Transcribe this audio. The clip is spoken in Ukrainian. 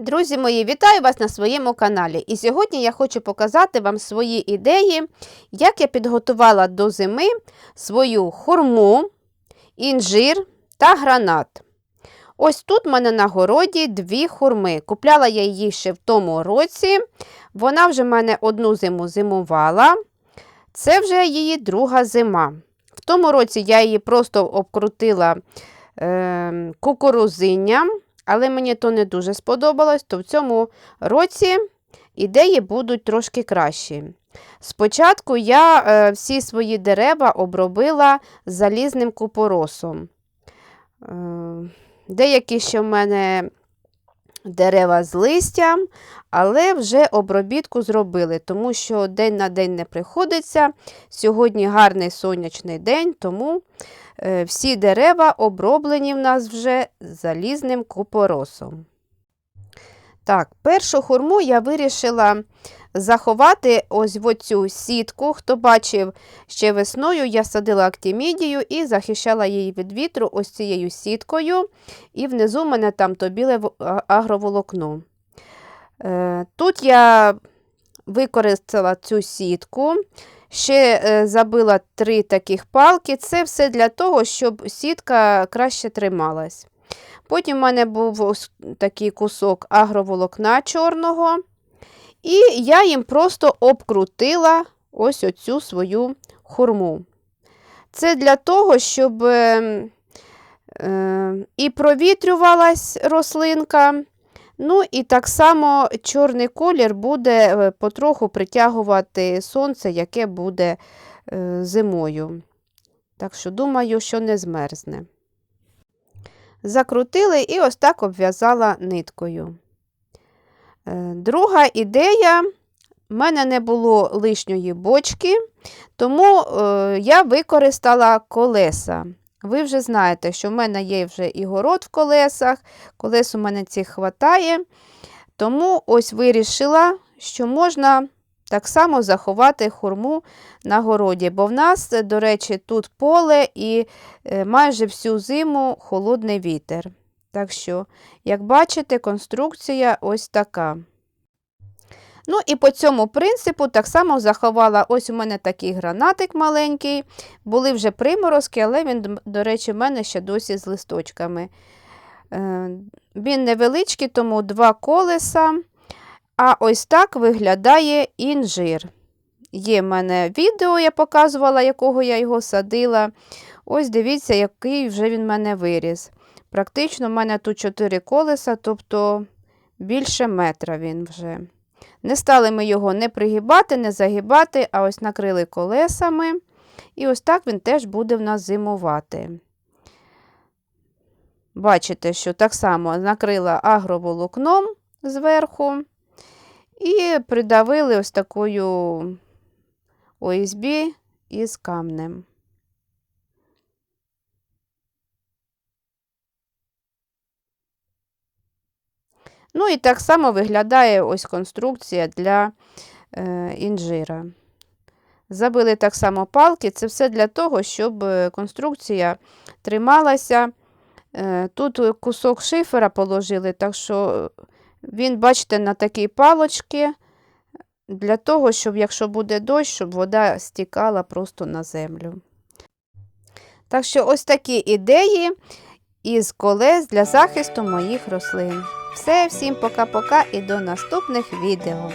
Друзі мої, вітаю вас на своєму каналі. І сьогодні я хочу показати вам свої ідеї, як я підготувала до зими свою хурму, інжир та гранат. Ось тут в мене на городі дві хурми. Купляла я її ще в тому році. Вона вже в мене одну зиму зимувала. Це вже її друга зима. В тому році я її просто обкрутила е, кукурузинням. Але мені то не дуже сподобалось, то в цьому році ідеї будуть трошки кращі. Спочатку я е, всі свої дерева обробила залізним купоросом. Е, деякі ще в мене дерева з листям, але вже обробітку зробили, тому що день на день не приходиться. Сьогодні гарний сонячний день, тому е, всі дерева оброблені в нас вже залізним купоросом. Так, першу хурму я вирішила заховати ось в оцю сітку. Хто бачив, ще весною я садила актімідію і захищала її від вітру ось цією сіткою. І внизу мене там то біле агроволокно. Е, Тут я використала цю сітку. Ще е, забила три таких палки. Це все для того, щоб сітка краще трималась. Потім в мене був такий кусок агроволокна чорного. І я їм просто обкрутила ось оцю свою хурму. Це для того, щоб е, і провітрювалась рослинка. Ну і так само чорний колір буде е, потроху притягувати сонце, яке буде е, зимою. Так що, думаю, що не змерзне. Закрутили і ось так обв'язала ниткою. Е, Друга ідея. В мене не було лишньої бочки, тому е, я використала колеса. Ви вже знаєте, що в мене є вже і город в колесах, колес у мене цих хватає. Тому ось вирішила, що можна так само заховати хурму на городі, бо в нас, до речі, тут поле і е, майже всю зиму холодний вітер. Так що, як бачите, конструкція ось така. Ну і по цьому принципу так само заховала ось у мене такий гранатик маленький. Були вже приморозки, але він, до речі, в мене ще досі з листочками. Е, Він невеличкий, тому два колеса. А ось так виглядає інжир. Є в мене відео, я показувала, якого я його садила. Ось дивіться, який вже він в мене виріс. Практично в мене тут чотири колеса, тобто більше метра він вже. Не стали ми його не пригибати, не загибати, а ось накрили колесами. І ось так він теж буде в нас зимувати. Бачите, що так само накрила агроволокном зверху і придавили ось такою ОСБ із камнем. Ну і так само виглядає ось конструкція для е, інжира. Забили так само палки. Це все для того, щоб е, конструкція трималася. Е, Тут кусок шифера положили, так що він, бачите, на такій палочці, для того, щоб, якщо буде дощ, щоб вода стікала просто на землю. Так що ось такі ідеї із колес для захисту моїх рослин. Все, всім пока-пока і до наступних відео.